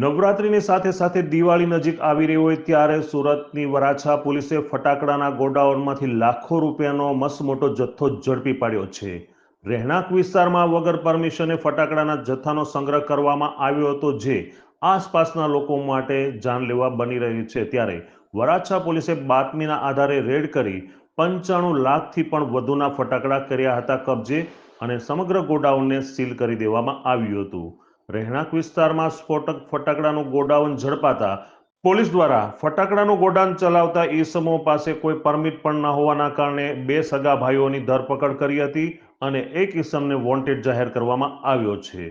નવરાત્રિની સાથે સાથે દિવાળી નજીક આવી રહી હોય ત્યારે સુરતની વરાછા પોલીસે ફટાકડાના ગોડાઉનમાંથી લાખો રૂપિયાનો મસમોટો મોટો જથ્થો ઝડપી પાડ્યો છે. રહેણાંક વિસ્તારમાં વગર પરમિશને ફટાકડાના જથ્થાનો સંગ્રહ કરવામાં આવ્યો હતો જે આસપાસના લોકો માટે જાનલેવા બની રહ્યું છે. ત્યારે વરાછા પોલીસે બાતમીના આધારે રેડ કરી પંચાણું લાખથી પણ વધુના ફટાકડા કર્યા હતા કબજે અને સમગ્ર ગોડાઉનને સીલ કરી દેવામાં આવ્યું હતું. રહેણાંક વિસ્તારમાં સ્ફોટક ફટાકડાનું ગોડાઉન ઝડપાતા પોલીસ દ્વારા ફટાકડાનું ગોડાઉન ચલાવતા ઈસમો પાસે કોઈ પરમિટ પણ ન હોવાના કારણે બે સગા ભાઈઓની ધરપકડ કરી હતી અને એક ઈસમને વોન્ટેડ જાહેર કરવામાં આવ્યો છે.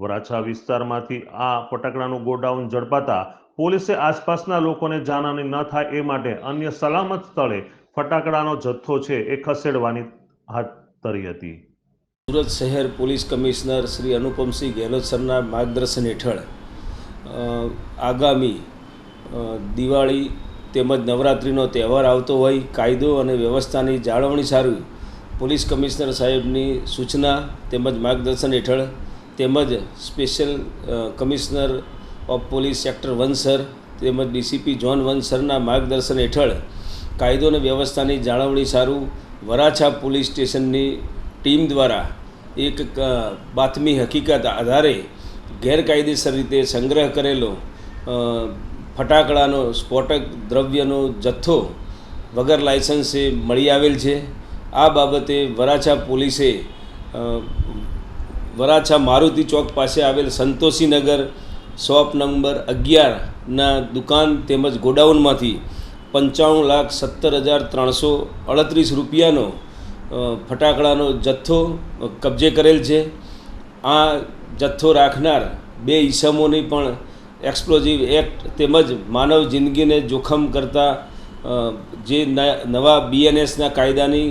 વરાછા વિસ્તારમાંથી આ ફટાકડાનું ગોડાઉન ઝડપાતા પોલીસે આસપાસના લોકોને જાનહાની ન થાય એ માટે અન્ય સલામત સ્થળે ફટાકડાનો જથ્થો છે એ ખસેડવાની હાથ ધરી હતી. સુરત શહેર પોલીસ કમિશનર શ્રી અનુપમસિંહ ગેહલોત સરના માર્ગદર્શન હેઠળ આગામી દિવાળી તેમજ નવરાત્રિનો તહેવાર આવતો હોય, કાયદો અને વ્યવસ્થાની જાળવણી સારું, પોલીસ કમિશનર સાહેબની સૂચના તેમજ માર્ગદર્શન હેઠળ તેમજ special commissioner of police sector one sir તેમજ ડીસીપી જોન વન સરના માર્ગદર્શન હેઠળ કાયદો અને વ્યવસ્થાની જાળવણી સારું, વરાછા પોલીસ સ્ટેશનની ટીમ દ્વારા એક બાતમી હકીકત આધારે ગેરકાયદેસર રીતે સંગ્રહ કરેલો ફટાકડાનો સ્ફોટક દ્રવ્યનો જથ્થો વગર લાયસન્સે મળી આવેલ છે. આ બાબતે વરાછા પોલીસે વરાછા મારુતિ ચોક પાસે આવેલ સંતોષીનગર શોપ નંબર અગિયારના દુકાન તેમજ ગોડાઉનમાંથી પંચાણું લાખ સત્તર હજાર ત્રણસો અડત્રીસ રૂપિયાનો ફટાકડાનો જથ્થો કબજે કરેલ છે. આ જથ્થો રાખનાર બે ઈસમોની પણ એક્સપ્લોઝિવ એક્ટ તેમજ માનવ જિંદગીને જોખમ કરતા જે નવા બીએનએસના કાયદાની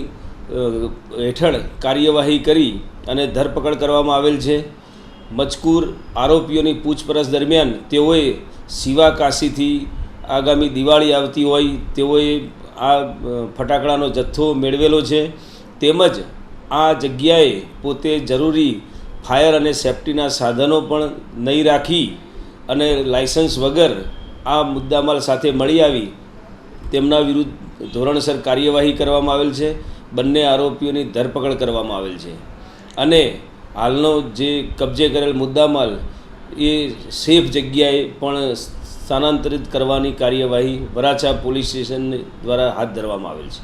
હેઠળ કાર્યવાહી કરી અને ધરપકડ કરવામાં આવેલ છે. મજકૂર આરોપીઓની પૂછપરછ દરમિયાન તેઓએ શિવા કાશીથી આગામી દિવાળી આવતી હોય તેઓએ આ ફટાકડાનો જથ્થો મેળવેલો છે. તેમજ આ જગ્યાએ પોતે જરૂરી ફાયર અને સેફટીના સાધનો પણ નહીં રાખી અને લાયસન્સ વગર આ મુદ્દામાલ સાથે મળી આવી. તેમના વિરુદ્ધ ધોરણસર કાર્યવાહી કરવામાં આવેલ છે. બંને આરોપીઓની ધરપકડ કરવામાં આવેલ છે. અને હાલનો જે કબજે કરેલ મુદ્દામાલ એ સેફ જગ્યાએ પણ સ્થાનાંતરિત કરવાની કાર્યવાહી વરાછા પોલીસ સ્ટેશન દ્વારા હાથ ધરવામાં આવેલ છે.